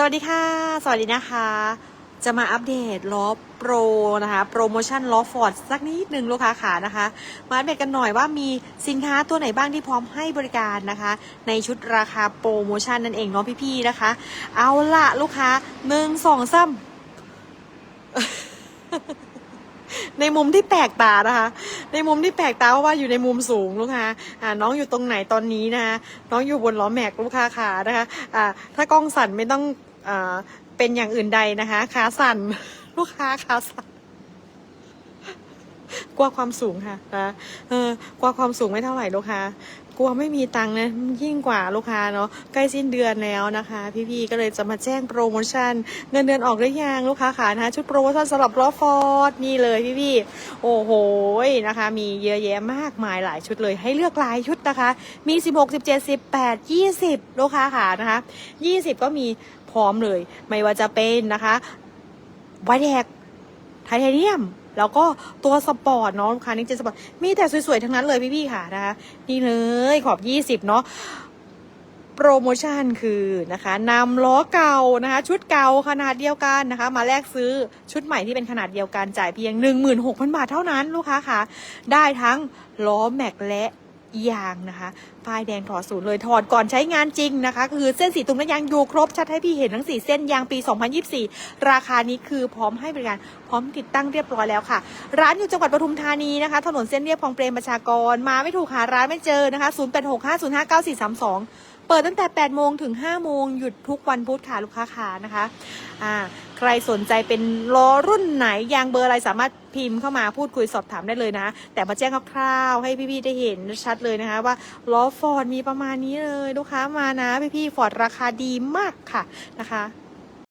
สวัสดีค่ะ สวัสดีนะคะ จะมาอัปเดตล้อโปรนะคะโปรโมชั่นล้อฟอร์ดสักนิดหนึ่งลูกค้าขานะคะ มาอัปเดตกันหน่อยว่ามีสินค้าตัวไหนบ้างที่พร้อมให้บริการนะคะ ในชุดราคาโปรโมชั่นนั่นเองเนาะพี่ๆนะคะ เอาละลูกค้าหนึ่งสองสามในมุมที่แปลกตานะคะ ในมุมที่แปลกตาเพราะว่าอยู่ในมุมสูงลูกค้าอ่าน้องอยู่ตรงไหนตอนนี้นะคะน้องอยู่บนล้อแม็กลูกค้าขานะคะอ่าถ้ากล้องสั่นไม่ต้อง เป็นอย่างอื่นใดนะคะขาสั่นลูกค้าขาสั่นกลัวความสูงค่ะนะเออกลัวความสูงไม่เท่าไหร่ลูกค้า กลัวไม่มีตังค์นะยิ่งกว่าลูกค้าเนาะใกล้สิ้นเดือนแล้วนะคะ พี่ๆก็เลยจะมาแจ้งโปรโมชั่น เงินเดือนออกหรือยังลูกค้าขานะคะชุดโปรโมชั่นสำหรับล้อฟอร์ดนี่เลยพี่ๆโอ้โหนะคะ มีเยอะแยะมากมายหลายชุดเลย ให้เลือกหลายชุดนะคะ มี 16 17 18 20 ลูกค้าขานะคะ 20 ก็มีพร้อมเลย ไม่ว่าจะเป็นนะคะไวแดกไทเทเนียม แล้วก็ตัวสปอร์ตเนาะลูกค้านิกเจนสปอร์ตมีแต่สวยๆทั้งนั้นเลยพี่ๆค่ะนะคะนี่เลยขอบ 20 เนาะโปรโมชั่นคือนะคะนำล้อเก่านะคะ ชุดเก่าขนาดเดียวกันนะคะ มาแลกซื้อชุดใหม่ที่เป็นขนาดเดียวกันจ่ายเพียง 16,000 บาทเท่านั้นลูกค้าค่ะ ได้ทั้งล้อแม็กและยางนะคะ ป้ายแดงถอดศูนย์เลยถอดก่อนใช้งานจริงนะคะ คือเส้นสีตุ้มและยางอยู่ครบชัดให้พี่เห็นทั้งสี่เส้นยางปี 2024 ราคานี้คือพร้อมให้บริการพร้อมติดตั้งเรียบร้อยแล้วค่ะ ร้านอยู่จังหวัดปทุมธานีนะคะ ถนนเส้นเรียบคลองเปรมประชากรมาไม่ถูกหาร้านไม่เจอนะคะ0865059432 เปิดตั้งแต่ 8 โมงถึง 5 โมง หยุดทุกวันพุธค่ะลูกค้าขานะคะอ่าใครสนใจเป็นล้อรุ่นไหนยางเบอร์อะไรสามารถพิมพ์เข้ามาพูดคุยสอบถามได้เลยนะ แต่มาแจ้งคร่าวๆให้พี่ๆได้เห็นชัดเลยนะคะว่าล้อฟอร์ดมีประมาณนี้เลย ลูกค้ามานะพี่ๆฟอร์ดราคาดีมากค่ะนะคะ